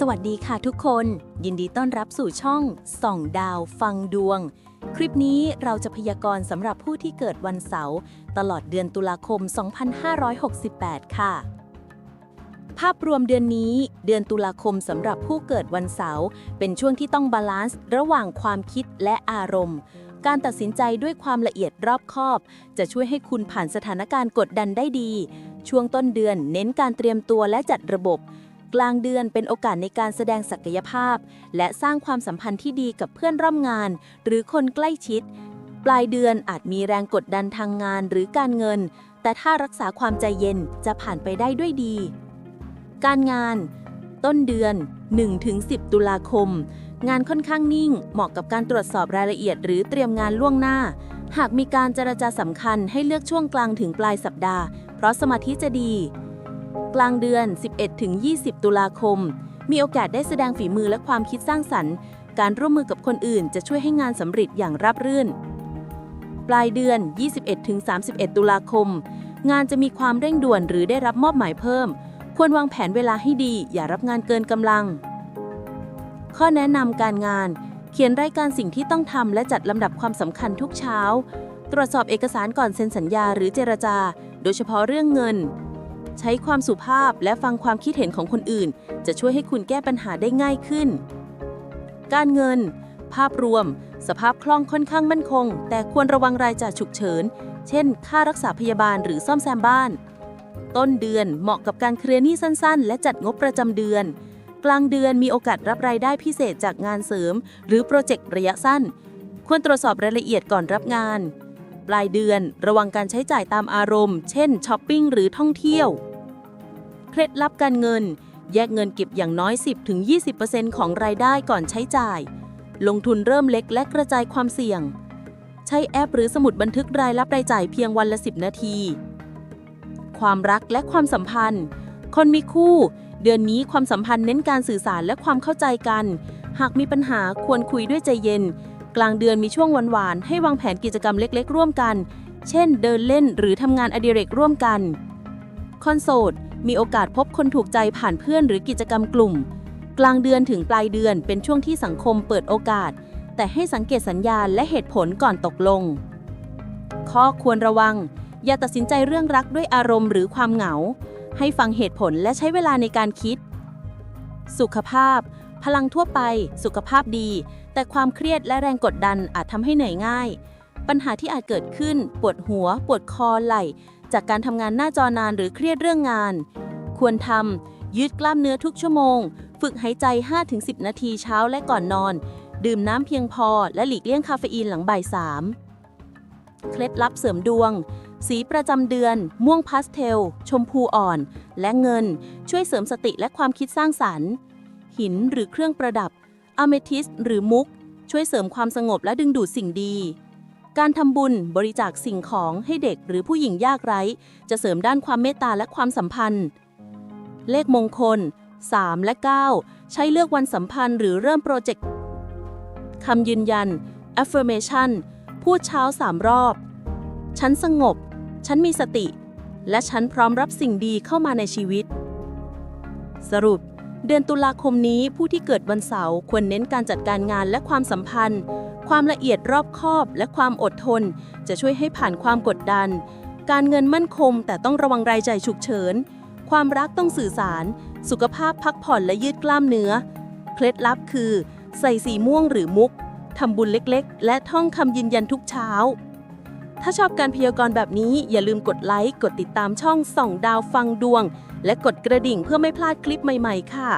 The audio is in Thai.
สวัสดีค่ะทุกคน ยินดีต้อนรับสู่ช่องส่องดาวฟังดวง คลิปนี้เราจะพยากรณ์สำหรับผู้ที่เกิดวันเสาร์ตลอดเดือนตุลาคม 2568 ค่ะ ภาพรวมเดือนนี้ เดือนตุลาคมสำหรับผู้เกิดวันเสาร์เป็นช่วงที่ต้องบาลานซ์ระหว่างความคิดและอารมณ์ การตัดสินใจด้วยความละเอียดรอบคอบ จะช่วยให้คุณผ่านสถานการณ์กดดันได้ดี ช่วงต้นเดือนเน้นการเตรียมตัวและจัดระบบ กลางเดือนเป็นโอกาสในการแสดงศักยภาพ และสร้างความสัมพันธ์ที่ดีกับเพื่อนร่วมงาน หรือคนใกล้ชิด ปลายเดือนอาจมีแรงกดดันทางงานหรือการเงิน แต่ถ้ารักษาความใจเย็นจะผ่านไปได้ด้วยดี การงาน ต้นเดือน 1-10 ตุลาคม งานค่อนข้างนิ่ง เหมาะกับการตรวจสอบรายละเอียด หรือเตรียมงานล่วงหน้า หากมีการเจรจาสำคัญให้เลือกช่วงกลางถึงปลายสัปดาห์ เพราะสมาธิจะดี กลางเดือน 11-20 ตุลาคม มีโอกาสได้แสดงฝีมือและความคิดสร้างสรรค์ การร่วมมือกับคนอื่นจะช่วยให้งานสำเร็จอย่างราบรื่น ปลายเดือน 21-31 ตุลาคม งานจะมีความเร่งด่วนหรือได้รับมอบหมายเพิ่ม ควรวางแผนเวลาให้ดี อย่ารับงานเกินกำลัง ข้อแนะนำการงาน เขียนรายการสิ่งที่ต้องทำและจัดลำดับความสำคัญทุกเช้า ตรวจสอบเอกสารก่อนเซ็นสัญญาหรือเจรจา โดยเฉพาะเรื่องเงิน ใช้ความสุภาพและฟังความคิดเห็นของคนอื่น จะช่วยให้คุณแก้ปัญหาได้ง่ายขึ้น การเงิน ภาพรวม สภาพคล่องค่อนข้างมั่นคง แต่ควรระวังรายจ่ายฉุกเฉิน เช่น ค่ารักษาพยาบาลหรือซ่อมแซมบ้าน ต้นเดือนเหมาะกับการเคลียร์หนี้สั้นๆ และจัดงบประจำเดือน กลางเดือนมีโอกาสรับรายได้พิเศษจากงานเสริม หรือโปรเจกต์ระยะสั้น ควรตรวจสอบรายละเอียดก่อนรับงาน ปลายเดือน ระวังการใช้จ่ายตามอารมณ์ เช่นช้อปปิ้งหรือท่องเที่ยว เคล็ดลับการเงิน แยกเงินเก็บอย่างน้อย 10-20%ของรายได้ก่อนใช้จ่าย ลงทุนเริ่มเล็กและกระจายความเสี่ยง ใช้แอปหรือสมุดบันทึกรายรับรายจ่ายเพียงวันละ 10 นาที ความรักและความสัมพันธ์ คนมีคู่ เดือนนี้ความสัมพันธ์เน้นการสื่อสารและความเข้าใจกัน หากมีปัญหาควรคุยด้วยใจเย็น กลางเดือนมีช่วงหวานๆให้วางแผนกิจกรรมเล็กๆ ร่วมกัน เช่น เดินเล่นหรือทำงานอดิเรกร่วมกัน คอนโสดมีโอกาสพบคนถูกใจผ่านเพื่อนหรือกิจกรรมกลุ่ม กลางเดือนถึงปลายเดือนเป็นช่วงที่สังคมเปิดโอกาส แต่ให้สังเกตสัญญาณและเหตุผลก่อนตกลง ข้อควรระวัง อย่าตัดสินใจเรื่องรักด้วยอารมณ์หรือความเหงา ให้ฟังเหตุผลและใช้เวลาในการคิด สุขภาพ พลังทั่วไป สุขภาพดี แต่ความเครียดและแรงกดดันอาจทำให้เหนื่อยง่าย ปัญหาที่อาจเกิดขึ้น ปวดหัว ปวดคอไหล่ จากการทำงานหน้าจอนานหรือเครียดเรื่องงาน ควรทำยืดกล้ามเนื้อทุกชั่วโมง ฝึกหายใจ 5-10 นาทีเช้าและก่อนนอน ดื่มน้ำเพียงพอ และหลีกเลี่ยงคาเฟอีนหลังบ่ายสามเคล็ดลับเสริมดวง สีประจำเดือน ม่วงพาสเทล ชมพูอ่อน และเงิน ช่วยเสริมสติและความคิดสร้างสรรค์ หินหรือเครื่องประดับอะเมทิสหรือมุก ช่วยเสริมความสงบและดึงดูดสิ่งดี การทำบุญบริจาคสิ่งของให้เด็กหรือผู้หญิงยากไร้ จะเสริมด้านความเมตตาและความสัมพันธ์ เลขมงคล 3 และ 9 ใช้เลือกวันสัมพันธ์หรือเริ่มโปรเจกต์คำยืนยัน affirmation พูดเช้า3รอบ ฉันสงบ ฉันมีสติ และฉันพร้อมรับสิ่งดีเข้ามาในชีวิต สรุป เดือนตุลาคมนี้ผู้ที่เกิดวันเสาร์ควรเน้นการจัดการงานและความสัมพันธ์ ความละเอียดรอบคอบและความอดทน จะช่วยให้ผ่านความกดดัน การเงินมั่นคงแต่ต้องระวังรายจ่ายฉุกเฉิน ความรักต้องสื่อสาร สุขภาพพักผ่อนและยืดกล้ามเนื้อ เคล็ดลับคือ ใส่สีม่วงหรือมุกทำบุญเล็กๆ และท่องคำยืนยันทุกเช้า ถ้าชอบการพยากรณ์แบบนี้อย่าลืมกดไลค์ กดติดตามช่องส่องดาวฟังดวง และกดกระดิ่งเพื่อไม่พลาดคลิปใหม่ ๆ ค่ะ